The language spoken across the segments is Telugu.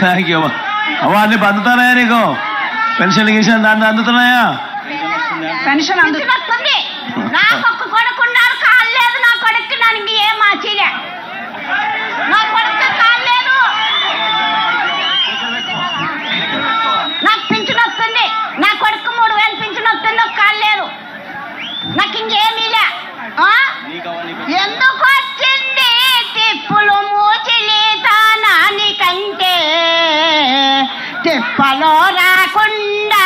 థ్యాంక్ యూ అవ్వ అన్ని అందుతున్నాయా నీకు పెన్షన్ గిషన్ దాన్ని అందుతున్నాయా పెన్షన్ అందు పలో రాకుండా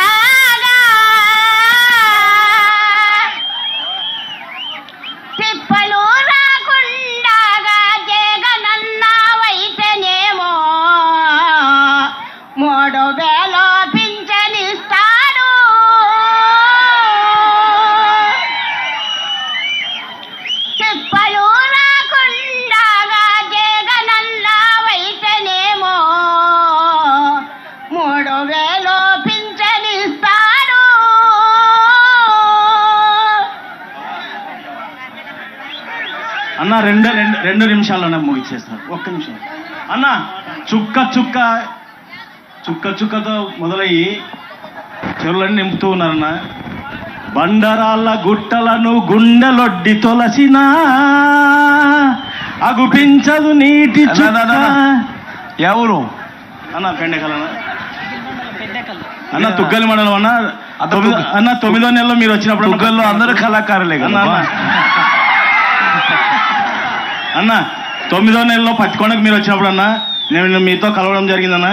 అన్న రెండు రెండు రెండు నిమిషాల్లోనే ముగిచేస్తాను ఒక్క నిమిషం. అన్న చుక్క చుక్క చుక్క చుక్కతో మొదలయ్యి చెరువులన్నీ నింపుతూ ఉన్నారన్న. బండరాళ్ళ గుట్టలను గుండెలొడ్డి తొలసిన అగుపించదు నీటి అన్న. ఎవరు? అన్న పెండకలన్న అన్న. తుగ్గలి మండలం అన్న. అన్న, తొమ్మిది- నెలలో మీరు వచ్చినప్పుడు తుగ్గల్లో అందరూ కళాకారులే కదా అన్న. తొమ్మిదో నెలలో పత్తికొండకు మీరు వచ్చినప్పుడు అన్న నేను మీతో కలవడం జరిగిందన్న.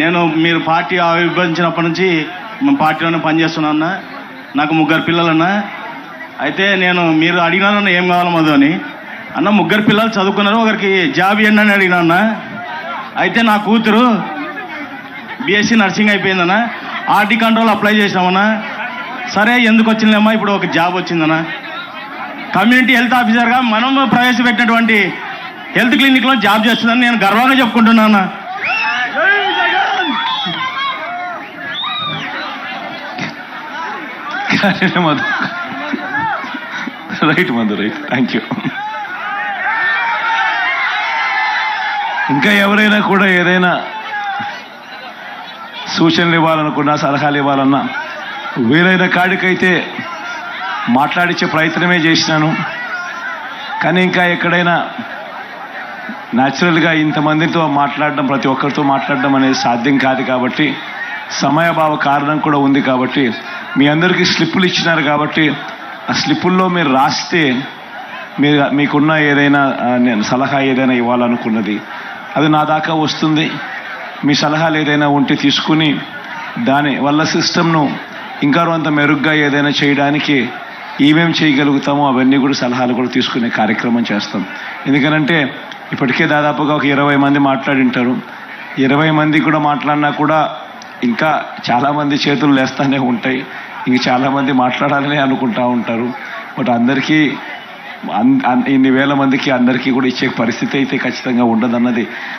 నేను మీరు పార్టీ ఆవిర్భవించినప్పటి నుంచి పార్టీలోనే పనిచేస్తున్నా అన్న. నాకు ముగ్గురు పిల్లలన్న. అయితే నేను మీరు అడిగినారన్న ఏం కావాలో మధు అని. అన్న ముగ్గురు పిల్లలు చదువుకున్నారు ఒకరికి జాబ్ ఇవ్వండి అని అడిగినా అన్న. అయితే నా కూతురు బీఎస్సీ నర్సింగ్ అయిపోయిందన్న ఆర్టీ కంట్రోల్ అప్లై చేసినామన్నా సరే ఎందుకు వచ్చిందమ్మా ఇప్పుడు ఒక జాబ్ వచ్చిందన్నా కమ్యూనిటీ హెల్త్ ఆఫీసర్గా మనం ప్రవేశపెట్టినటువంటి హెల్త్ క్లినిక్లో జాబ్ చేస్తుందని నేను గర్వంగా చెప్పుకుంటున్నాను Madhu right Madhu right. Thank you ఇంకా ఎవరైనా కూడా ఏదైనా సూచనలు ఇవ్వాలనుకున్నా సలహాలు ఇవ్వాలన్నా వీలైన కాడికైతే మాట్లాడించే ప్రయత్నమే చేసినాను. కానీ ఇంకా ఎక్కడైనా న్యాచురల్గా ఇంతమందితో మాట్లాడడం ప్రతి ఒక్కరితో మాట్లాడడం అనేది సాధ్యం కాదు కాబట్టి సమయభావ కారణం కూడా ఉంది కాబట్టి మీ అందరికీ స్లిప్పులు ఇచ్చినారు కాబట్టి ఆ స్లిప్పుల్లో మీరు రాస్తే మీరు మీకున్న ఏదైనా నేను సలహా ఏదైనా ఇవ్వాలనుకున్నది అది నా దాకా వస్తుంది. మీ సలహాలు ఏదైనా ఉంటే తీసుకుని దాని వల్ల సిస్టమ్ను ఇంకా కొంత మెరుగ్గా ఏదైనా చేయడానికి ఏమేం చేయగలుగుతామో అవన్నీ కూడా సలహాలు కూడా తీసుకునే కార్యక్రమం చేస్తాం. ఎందుకనంటే ఇప్పటికే దాదాపుగా ఒక ఇరవై మంది మాట్లాడింటారు. ఇరవై మంది కూడా మాట్లాడినా కూడా ఇంకా చాలామంది చేతులు లేస్తూనే ఉంటాయి. ఇంక చాలామంది మాట్లాడాలని అనుకుంటూ ఉంటారు. బట్ అందరికీ అన్- అన్- ఇన్ని వేల మందికి అందరికీ కూడా ఇచ్చే పరిస్థితి అయితే ఖచ్చితంగా ఉండదన్నది